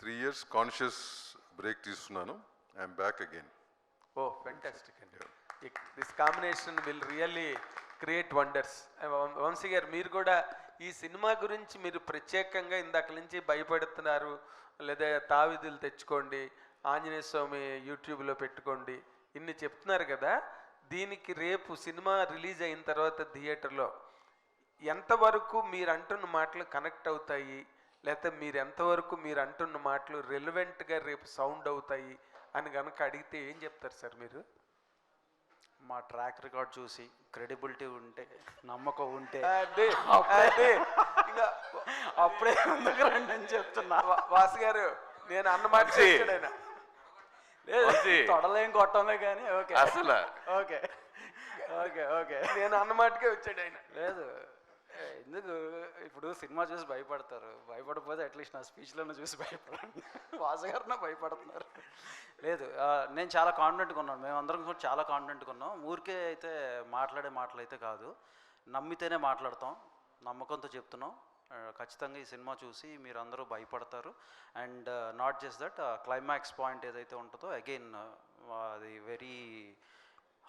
Three years conscious break తీసుకున్నాను. I'm back again oh fantastic అండి. This combination will really create wonders Vamsi గారు మీరు కూడా ఈ సినిమా గురించి మీరు ప్రత్యేకంగా ఇందాక నుంచి భయపడుతున్నారు. లేదా తావిధులు తెచ్చుకోండి ఆంజనేయ స్వామి యూట్యూబ్లో పెట్టుకోండి ఇన్ని చెప్తున్నారు కదా. దీనికి రేపు సినిమా రిలీజ్ అయిన తర్వాత థియేటర్లో ఎంతవరకు మీరు అంటున్న మాటలు కనెక్ట్ అవుతాయి? లేకపోతే మీరు ఎంతవరకు మీరు అంటున్న మాటలు రెలవెంట్గా రేపు సౌండ్ అవుతాయి అని కనుక అడిగితే ఏం చెప్తారు సార్ మీరు? మా ట్రాక్ రికార్డ్ చూసి క్రెడిబిలిటీ ఉంటే నమ్మకం ఉంటే అదే అదే. ఇంకా అప్పుడే ముందుకు రండి అని చెప్తున్నా. వాసు గారు నేను అన్న మాట వంశీ. చెప్పాడు ఆయన. లేదు, వంశీ. తొడలేం కొట్టంలే కానీ ఓకే. అసలు? ఓకే. Okay okay. నేను అన్న మాటకే వచ్చాడు ఆయన లేదు. ఎందుకు? ఇప్పుడు సినిమా చూసి భయపడతారు. భయపడకపోతే అట్లీస్ట్ నా స్పీచ్లను చూసి భయపడండి వాసగారిన భయపడుతున్నారు. లేదు నేను చాలా కాన్ఫిడెంట్గా ఉన్నాను మేమందరం కూడా చాలా కాన్ఫిడెంట్గా ఉన్నాం ఊరికే అయితే మాట్లాడే మాటలు అయితే కాదు. నమ్మితేనే మాట్లాడతాం. నమ్మకంతో చెప్తున్నాం. ఖచ్చితంగా ఈ సినిమా చూసి మీరు అందరూ భయపడతారు. And not just that climax point ఏదైతే ఉంటుందో అగైన్ అది వెరీ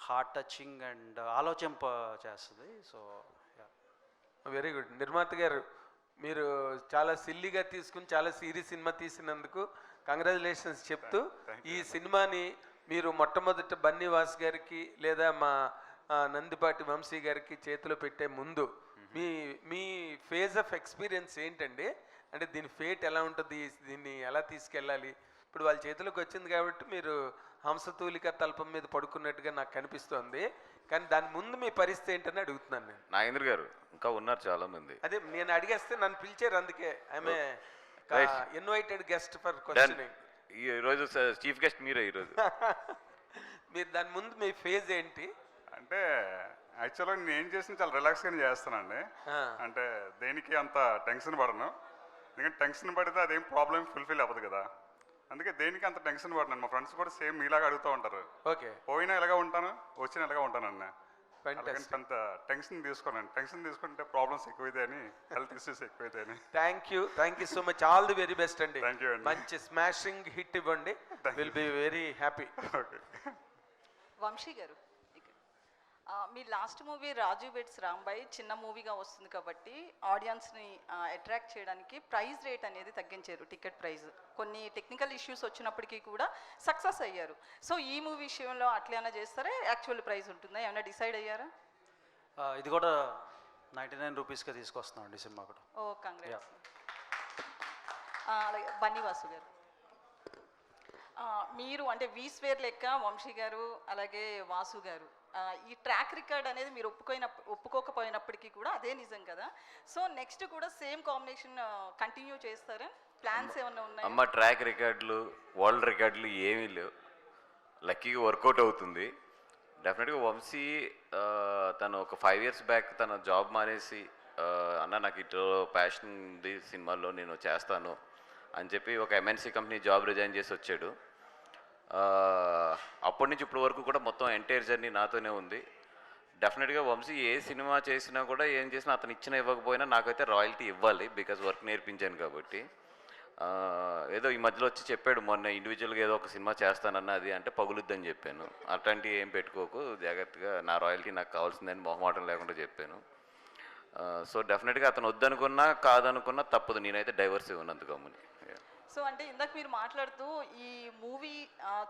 హార్ట్ టచింగ్ అండ్ ఆలోచింప చేస్తుంది. సో వెరీ గుడ్ నిర్మాత గారు మీరు చాలా సిల్లీగా తీసుకుని చాలా సీరియస్ సినిమా తీసినందుకు కంగ్రాచులేషన్స్ చెప్తూ ఈ సినిమాని మీరు మొట్టమొదట బన్నీవాస్ గారికి లేదా మా నందిపాటి వంశీ గారికి చేతిలో పెట్టే ముందు మీ మీ ఫేజ్ ఆఫ్ ఎక్స్పీరియన్స్ ఏంటండి? అంటే దీని ఫేట్ ఎలా ఉంటుంది? దీన్ని ఎలా తీసుకెళ్ళాలి? ఇప్పుడు వాళ్ళ చేతిలోకి వచ్చింది కాబట్టి మీరు హంసతూలిక తల్పం మీద పడుకున్నట్టుగా నాకు కనిపిస్తోంది కానీ దాని ముందు మీ పరిస్థితి ఏంటని అడుగుతున్నాను నేను. నాగేంద్ర గారు ఇంకా ఉన్నారు చాలా మంది అదే నేను అడిగేస్తే నన్ను పిలిచారు అందుకే. Right. Invited guest for Done. Questioning ఈ రోజు చీఫ్ గెస్ట్ మీరే ఈరోజు. మీరు దాని ముందు మీ ఫేజ్ ఏంటి? అంటే యాక్చువల్గా నేను ఏం చేసిన చాలా రిలాక్స్గానే చేస్తానండి. అంటే దేనికి అంత టెన్షన్ పడను. ఎందుకంటే టెన్షన్ పడితే అదేం ప్రాబ్లం ఫుల్ఫిల్ అవ్వదు కదా. అందుకే దేనికి అంత టెన్షన్ పడను మా ఫ్రెండ్స్ కూడా సేమ్ మీలాగా అడుగుతూ ఉంటారు. ఓకే. పోయినా ఎలాగా ఉంటాను వచ్చినా ఎలాగా ఉంటాను అన్న. అంత టెన్షన్ తీసుకోనండి టెన్షన్ తీసుకుంటే ప్రాబ్లమ్స్ ఎక్కువైతే అని హెల్త్ ఇష్యూస్ ఎక్కువైతే అని. Thank you thank you so much all the very best అండి. You అండి. మంచి స్మాషింగ్ హిట్ ఇవ్వండి. Will be very happy okay Vamsi గారు. మీ last movie Raju weds Rambai చిన్న మూవీగా వస్తుంది కాబట్టి ఆడియన్స్ని అట్రాక్ట్ చేయడానికి ప్రైస్ రేట్ అనేది తగ్గించారు టికెట్ ప్రైస్ కొన్ని టెక్నికల్ ఇష్యూస్ వచ్చినప్పటికీ కూడా సక్సెస్ అయ్యారు. సో ఈ మూవీ విషయంలో అట్లైనా చేస్తారా? యాక్చువల్ ప్రైస్ ఉంటుందా? ఏమైనా డిసైడ్ అయ్యారా? ఇది కూడా నైంటీ నైన్ రూపీస్కే తీసుకొస్తున్నాం అండి సినిమా కూడా ఓ కంగ్రాట్స్ అలాగే బన్నీవాసు గారు. ఆ, మీరు అంటే వీస్వేర్ లెక్క వంశీ గారు అలాగే వాసు గారు. ఈ ట్రాక్ రికార్డ్ అనేది మీరు ఒప్పుకోయిన ఒప్పుకోకపోయినప్పటికీ కూడా అదే నిజం కదా. సో నెక్స్ట్ కూడా సేమ్ కాంబినేషన్ కంటిన్యూ చేస్తారా? ప్లాన్స్ ఏమన్నా ఉన్నాయా? అమ్మ ట్రాక్ రికార్డులు వరల్డ్ రికార్డులు ఏమీ లేవు. లక్కీగా వర్కౌట్ అవుతుంది. డెఫినెట్గా వంశీ తను ఒక ఫైవ్ ఇయర్స్ బ్యాక్ తన జాబ్ మానేసి అన్న నాకు ఇటు ప్యాషన్ ఉంది సినిమాల్లో నేను చేస్తాను అని చెప్పి ఒక ఎంఎన్సీ కంపెనీ జాబ్ రిజైన్ చేసి వచ్చాడు. అప్పటి నుంచి ఇప్పటి వరకు కూడా మొత్తం ఎంటైర్ జర్నీ నాతోనే ఉంది. డెఫినెట్గా వంశీ ఏ సినిమా చేసినా కూడా ఏం చేసినా అతను ఇచ్చిన ఇవ్వకపోయినా నాకైతే రాయల్టీ ఇవ్వాలి బికాజ్ వర్క్ నేర్పించాను కాబట్టి. ఏదో ఈ మధ్యలో వచ్చి చెప్పాడు మొన్న ఇండివిజువల్గా ఏదో ఒక సినిమా చేస్తానన్న అది అంటే పగులుద్దని చెప్పాను. అట్లాంటివి ఏం పెట్టుకోకు జాగ్రత్తగా నా రాయల్టీ నాకు కావాల్సిందని మొహమాటం లేకుండా చెప్పాను. సో డెఫినెట్గా అతను వద్దనుకున్నా కాదనుకున్నా తప్పదు నేనైతే డైవర్స్ ఇవ్వనంత గమ్ముని సో అంటే ఇందాక మీరు మాట్లాడుతూ ఈ మూవీ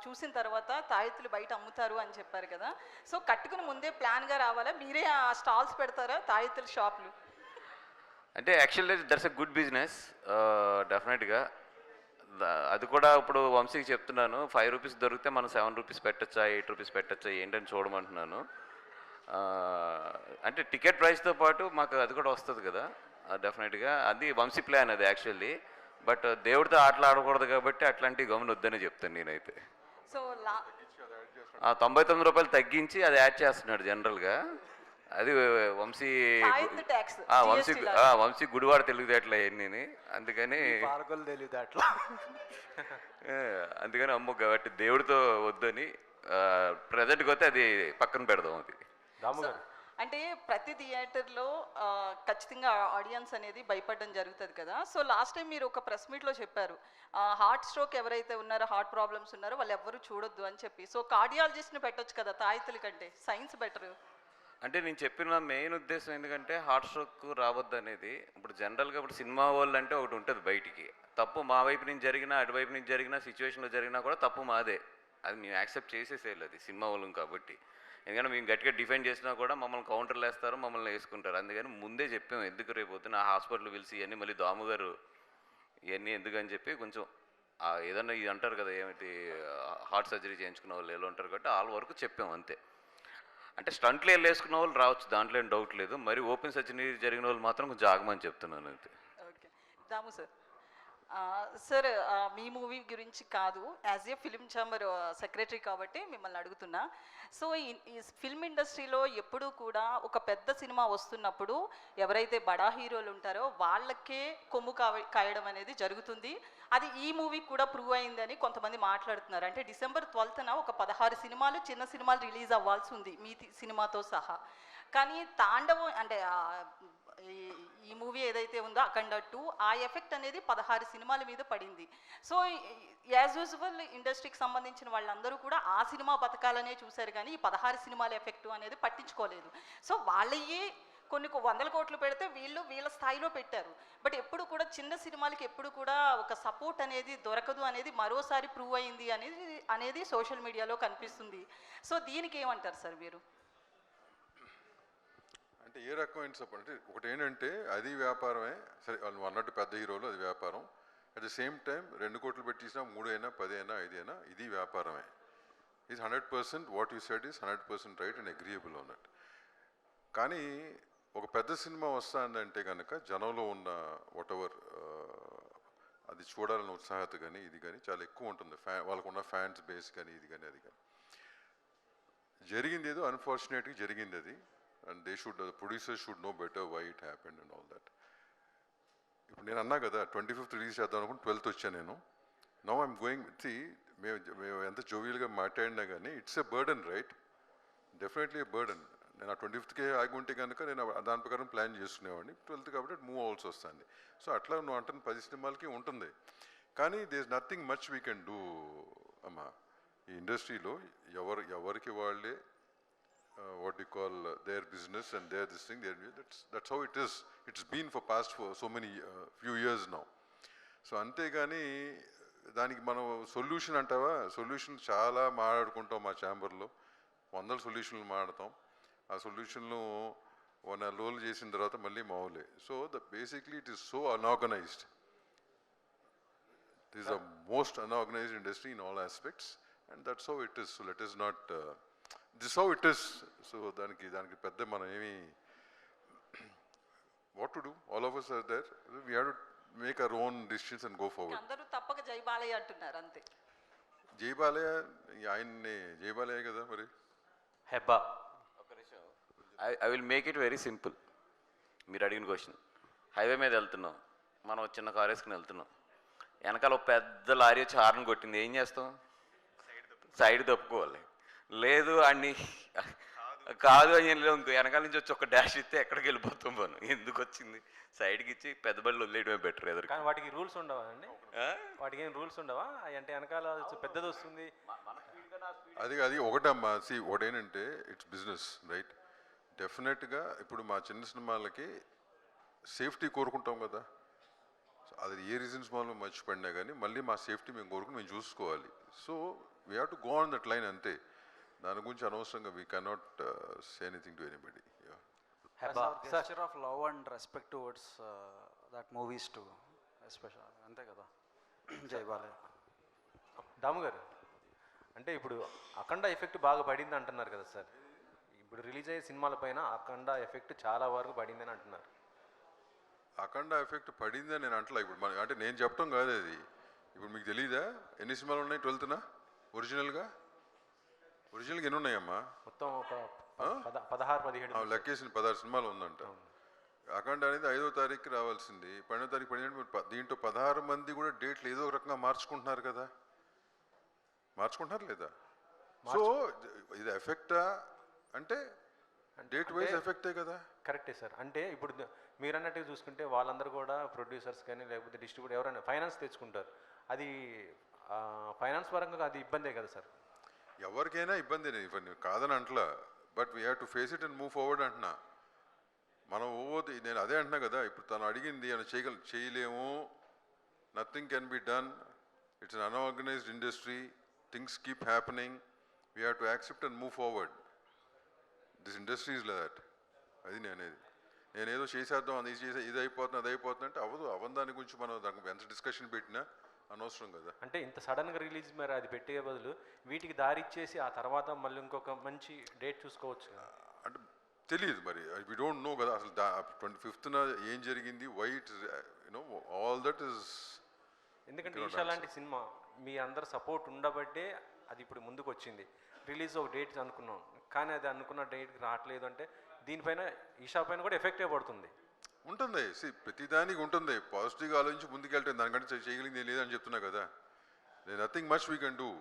చూసిన తర్వాత తాయెత్తులు బయట అమ్ముతారు అని చెప్పారు కదా. సో కట్టుకుని ముందే ప్లాన్గా రావాలా? మీరే ఆ స్టాల్స్ పెడతారా తాయెత్తుల షాపులు? అంటే actually that's a good business డెఫినెట్గా. అది కూడా ఇప్పుడు వంశీకి చెప్తున్నాను. ఫైవ్ రూపీస్ దొరికితే మనం సెవెన్ రూపీస్ పెట్టచ్చా ఎయిట్ రూపీస్ పెట్టచ్చా ఏంటని చూడమంటున్నాను. అంటే టికెట్ ప్రైస్తో పాటు మాకు అది కూడా వస్తుంది కదా డెఫినెట్గా. అది వంశీ ప్లాన్ అది యాక్చువల్లీ. బట్ దేవుడితో ఆటలు ఆడకూడదు కాబట్టి అట్లాంటివి గమని వద్దని చెప్తాను నేనైతే. సో తొంభై తొమ్మిది రూపాయలు తగ్గించి అది యాడ్ చేస్తున్నాడు జనరల్గా. అది వంశీ వంశీ వంశీ గుడివాడ తెలివితేటలు అవన్నీ అందుకని పాలకొలు తెలియదు అట్లా ఆ, అందుకని అమ్మ కాబట్టి దేవుడితో వద్దని ప్రజెంట్కి వస్తే అది పక్కన పెడదాం అది. అంటే ప్రతి థియేటర్లో ఖచ్చితంగా ఆడియన్స్ అనేది భయపడడం జరుగుతుంది కదా. సో లాస్ట్ టైం మీరు ఒక ప్రెస్ మీట్లో చెప్పారు. హార్ట్ స్ట్రోక్ ఎవరైతే ఉన్నారో హార్ట్ ప్రాబ్లమ్స్ ఉన్నారో వాళ్ళు ఎవ్వరూ చూడొద్దు అని చెప్పి. సో కార్డియాలజిస్ట్ని పెట్టొచ్చు కదా తాయితుల కంటే. సైన్స్ బెటర్ అంటే నేను చెప్పిన మెయిన్ ఉద్దేశం ఎందుకంటే హార్ట్ స్ట్రోక్ రావద్దు అనేది. ఇప్పుడు జనరల్గా ఇప్పుడు సినిమా వాళ్ళు అంటే ఒకటి ఉంటుంది బయటికి. తప్పు మా వైపు నుంచి జరిగినా అటువైపు నుంచి జరిగినా సిచ్యువేషన్లో జరిగినా కూడా తప్పు మాదే. అది మేము యాక్సెప్ట్ చేసేసేయాలి అది సినిమా వాళ్ళం కాబట్టి. ఎందుకంటే మేము గట్టిగా డిఫెండ్ చేసినా కూడా మమ్మల్ని కౌంటర్లు వేస్తారు మమ్మల్ని వేసుకుంటారు. అందుకని ముందే చెప్పాము ఎందుకు రేపు ఆ హాస్పిటల్ పిలిచి ఇవన్నీ మళ్ళీ దాముగారు ఇవన్నీ ఎందుకని చెప్పి కొంచెం ఏదన్నా ఇది అంటారు కదా ఏమిటి హార్ట్ సర్జరీ చేయించుకున్న వాళ్ళు ఎలా ఉంటారు కాబట్టి వాళ్ళ వరకు చెప్పాము అంతే. అంటే స్టంట్లు వెళ్ళేసుకున్న వాళ్ళు రావచ్చు దాంట్లో ఏం డౌట్ లేదు. మరి ఓపెన్ సర్జరీ జరిగిన వాళ్ళు మాత్రం కొంచెం ఆగమని చెప్తున్నాను అంతే. దాము సార్. సార్ మీ మూవీ గురించి కాదు. As a film chamber secretary కాబట్టి మిమ్మల్ని అడుగుతున్నా. సో ఈ ఫిల్మ్ ఇండస్ట్రీలో ఎప్పుడూ కూడా ఒక పెద్ద సినిమా వస్తున్నప్పుడు ఎవరైతే బడా హీరోలు ఉంటారో వాళ్ళకే కొమ్ము కాయడం అనేది జరుగుతుంది. అది ఈ మూవీ కూడా ప్రూవ్ అయిందని కొంతమంది మాట్లాడుతున్నారు. అంటే డిసెంబర్ ట్వెల్త్న ఒక పదహారు సినిమాలు చిన్న సినిమాలు రిలీజ్ అవ్వాల్సి ఉంది మీ సినిమాతో సహా. కానీ తాండవం అంటే ఈ- మూవీ ఏదైతే ఉందో అఖండ టూ ఆ ఎఫెక్ట్ అనేది పదహారు సినిమాల మీద పడింది. సో యాజ్ యూజువల్ ఇండస్ట్రీకి సంబంధించిన వాళ్ళందరూ కూడా ఆ సినిమా బతకాలనే చూశారు కానీ ఈ పదహారు సినిమాల ఎఫెక్ట్ అనేది పట్టించుకోలేదు. సో వాళ్ళయ్యే కొన్ని వందల కోట్లు పెడితే వీళ్ళు వీళ్ళ స్థాయిలో పెట్టారు. బట్ ఎప్పుడు కూడా చిన్న సినిమాలకి ఎప్పుడు కూడా ఒక సపోర్ట్ అనేది దొరకదు అనేది మరోసారి ప్రూవ్ అయింది అనేది అనేది సోషల్ మీడియాలో కనిపిస్తుంది. సో దీనికి ఏమంటారు సార్ మీరు? అంటే ఏ రకమైన సపోర్ట్? అంటే ఒకటి ఏంటంటే అది వ్యాపారమే. సరే వాళ్ళు అన్నట్టు పెద్ద హీరోలు అది వ్యాపారం. అట్ ద సేమ్ టైం రెండు కోట్లు పెట్టించినా మూడు అయినా పది అయినా ఐదు అయినా ఇది వ్యాపారమే. ఇది hundred percent what you said is hundred percent right and agreeable అన్నట్టు కానీ ఒక పెద్ద సినిమా వస్తుందంటే కనుక జనంలో ఉన్న వాట్ ఎవర్ uh, అది చూడాలన్న ఉత్సాహత కానీ ఇది కానీ చాలా ఎక్కువ ఉంటుంది. ఫ్యా వాళ్ళకున్న ఫ్యాన్స్ బేస్ కానీ ఇది కానీ అది కానీ. జరిగింది ఏదో అన్ఫార్చునేట్గా జరిగింది అది. And they should producer should know better why it happened and all that ఇప్పుడు నేను అన్నా కదా ట్వంటీ ఫిఫ్త్ రిలీజ్ చేద్దాం అనుకుంటే ట్వెల్త్ వచ్చాను నేను. నో ఐఎమ్ గోయింగ్ సి మేము మేము ఎంత జోవియల్గా మాట్లాడినా కానీ it's a burden right definitely a burden నేను ఆ ట్వంటీ ఫిఫ్త్కే ఆగి ఉంటే కనుక నేను దాని ప్రకారం ప్లాన్ చేసుకునేవాడిని. ట్వెల్త్ కాబట్టి మూవ్ అవ్వాల్సి వస్తుంది. సో అట్లా నువ్వు అంటున్న పది సినిమాలకి ఉంటుంది. కానీ there's nothing much we can do అమ్మా. ఈ ఇండస్ట్రీలో ఎవరు ఎవరికి వాళ్ళే what you call their business and their this thing their that's that's how it is it's been for past for so many few years now so అంతేగాని దానికి మనం solution అంటావా? సొల్యూషన్ చాలా మాట్లాడుకుంటాం మా ఛాంబర్లో వందల సొల్యూషన్లు మాడతాం ఆ సొల్యూషన్లు వన్ నెల రోజులు చేసిన తర్వాత మళ్ళీ మావులే so the basically it is so unorganised it is the most unorganised industry in all aspects and that's how it is so let is not this how it is so దానికి దానికి పెద్ద మనం ఏమి what to do all of us are there we have to make our own decisions and go forward అందరూ తప్పక జై బాలయ్య అంటున్నారు అంతే. జయబాలయ్య ఆయన్ని జయబాలయ్య కదా మరి? Hebba. I I will make it very simple మీరు అడిగిన క్వశ్చన్ హైవే మీద వెళ్తున్నాం. మనం ఒక చిన్న కార్ వేసుకుని వెళ్తున్నాం. వెనకాల ఒక పెద్ద లారీ వచ్చి హార్న్ కొట్టింది. ఏం చేస్తాం? సైడ్ తప్పుకోవాలి. లేదు అన్ని కాదు అని లేదు ఇంకో వెనకాల నుంచి వచ్చి ఒక డాష్ ఇస్తే ఎక్కడికి వెళ్ళిపోతాం మనం? ఎందుకు వచ్చింది? సైడ్కి ఇచ్చి పెద్ద బళ్ళు వదిలేయడమే బెటర్ ఎదురు కానీ వాటికి రూల్స్ ఉండవా అండి? వాటికి ఏం రూల్స్ ఉండవా? అంటే వెనకాల పెద్దది వస్తుంది. అది అది ఒకటమ్మా. సి ఒకటేంటంటే ఇట్స్ బిజినెస్ రైట్ డెఫినెట్గా ఇప్పుడు మా చిన్న సినిమాలకి సేఫ్టీ కోరుకుంటాం కదా. అది ఏ రీజన్స్ వల్ల మర్చిపడినా కానీ మళ్ళీ మా సేఫ్టీ మేము కోరుకుని మేము చూసుకోవాలి. So we have to go on that line అంతే. దాని గురించి అనవసరంగా we cannot say anything to anybody of love and respect towards uh, that movies too, especially. అంతే కదా? జై బాలయ్య దాము గారు అంటే ఇప్పుడు అఖండ ఎఫెక్ట్ బాగా పడింది అంటున్నారు కదా సార్ ఇప్పుడు రిలీజ్ అయ్యే సినిమాల పైన అఖండ ఎఫెక్ట్ చాలా వరకు పడిందని అంటున్నారు. అఖండ ఎఫెక్ట్ పడిందని నేను అంటలా ఇప్పుడు మన అంటే నేను చెప్పడం కాదు అది. ఇప్పుడు మీకు తెలీదా? ఎన్ని సినిమాలు ఉన్నాయి? ట్వెల్త్నా? ఒరిజినల్గా? ఒరిజినల్గా ఎన్ని ఉన్నాయమ్మా? మొత్తం ఒక పదహారు పదిహేడు ఆ, లెక్కేసిన పదహారు సినిమాలు ఉందంట. అఖండ అనేది ఐదో తారీఖు రావాల్సింది. పన్నెండో తారీఖు పడినట్టు మీరు ప- దీంట్లో పదహారు మంది కూడా డేట్లు ఏదో ఒక రకంగా మార్చుకుంటున్నారు కదా. మార్చుకుంటున్నారు లేదా? సో ఇది ఎఫెక్టా? అంటే డేట్ వైజ్ ఎఫెక్టే కదా. కరెక్టే సార్. అంటే ఇప్పుడు మీరు అన్నట్టుగా చూసుకుంటే వాళ్ళందరూ కూడా ప్రొడ్యూసర్స్ కానీ లేకపోతే డిస్ట్రిబ్యూటర్ ఎవరైనా ఫైనాన్స్ తెచ్చుకుంటారు. అది ఫైనాన్స్ పరంగా అది ఇబ్బందే కదా సార్. ఎవరికైనా ఇబ్బంది ఇవన్నీ కాదని అంటలా. But we have to face it and move forward అంటున్నా. మనం ఓవర్ నేను అదే అంటున్నా కదా ఇప్పుడు తను అడిగింది అని చేయగల చేయలేము. Nothing can be done it's un unorganised industry things keep happening we have to accept and move forward this industries that that అది నేనేది. నేనేదో చేసేద్దాం అది చేసే ఇది అయిపోతుంది అది అయిపోతుంది అంటే అవ్వదు. అవ్వని దాని గురించి మనం దానికి ఎంత డిస్కషన్ పెట్టినా అనవసరం కదా. అంటే ఇంత సడన్గా రిలీజ్ మరి అది పెట్టే బదులు వీటికి దారి ఇచ్చేసి ఆ తర్వాత మళ్ళీ ఇంకొక మంచి డేట్ చూసుకోవచ్చు అంటే తెలియదు మరి. వి డోంట్ నో కదా అసలు ట్వంటీ ఫిఫ్త్న ఏం జరిగింది why it you know all that is ఎందుకంటే ఈషా లాంటి సినిమా మీ అందరు సపోర్ట్ ఉండబట్టే అది ఇప్పుడు ముందుకు వచ్చింది. రిలీజ్ ఒక డేట్ అనుకున్నాం. కానీ అది అనుకున్న డేట్కి రావట్లేదు అంటే దీనిపైన ఈషా పైన కూడా ఎఫెక్టే పడుతుంది. ఉంటుంది. సి ప్రతిదానికి ఉంటుంది. పాజిటివ్గా ఆలోచించి ముందుకెళ్తే దానికంటే చేయగలిగింది లేదని చెప్తున్నా కదా. Nothing much we can do